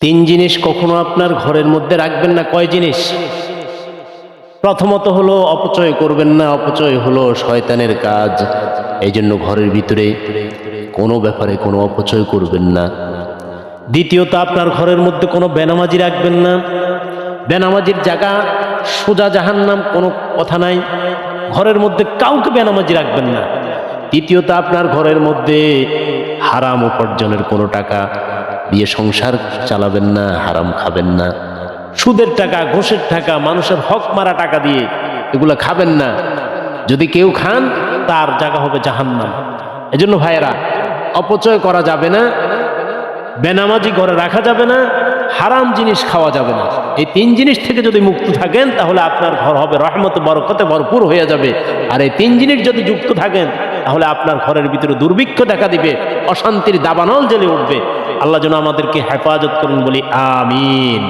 তিন জিনিস কখনো আপনার ঘরের মধ্যে রাখবেন না। কয় জিনিস? প্রথমত হলো, অপচয় করবেন না। অপচয় হলো শয়তানের কাজ। এই জন্য ঘরের ভিতরে কোনো ব্যাপারে কোনো অপচয় করবেন না। দ্বিতীয়ত, আপনার ঘরের মধ্যে কোনো বেনামাজি রাখবেন না। বেনামাজির জায়গা সোজা জাহান্নাম, কোনো কথা নাই। ঘরের মধ্যে কাউকে বেনামাজি রাখবেন না। তৃতীয়ত, আপনার ঘরের মধ্যে হারাম উপার্জনের কোনো টাকা দিয়ে সংসার চালাবেন না, হারাম খাবেন না। সুদের টাকা, ঘুষের টাকা, মানুষের হক মারা টাকা দিয়ে এগুলো খাবেন না। যদি কেউ খান, তার জায়গা হবে জাহান্নাম। এজন্য ভাইয়েরা, অপচয় করা যাবে না, বেনামাজি ঘরে রাখা যাবে না, হারাম জিনিস খাওয়া যাবে না। এই তিন জিনিস থেকে যদি মুক্ত থাকেন, তাহলে আপনার ঘর হবে রহমত, বরকতে ভরপুর হয়ে যাবে। আর এই তিন জিনিস যদি যুক্ত থাকেন, তাহলে আপনার ঘরের ভিতরে দুর্ভিক্ষ দেখা দিবে, অশান্তির দাবানল জ্বলে উঠবে। আল্লাহ যেন আমাদেরকে হেফাজত করুন বলি আমিন।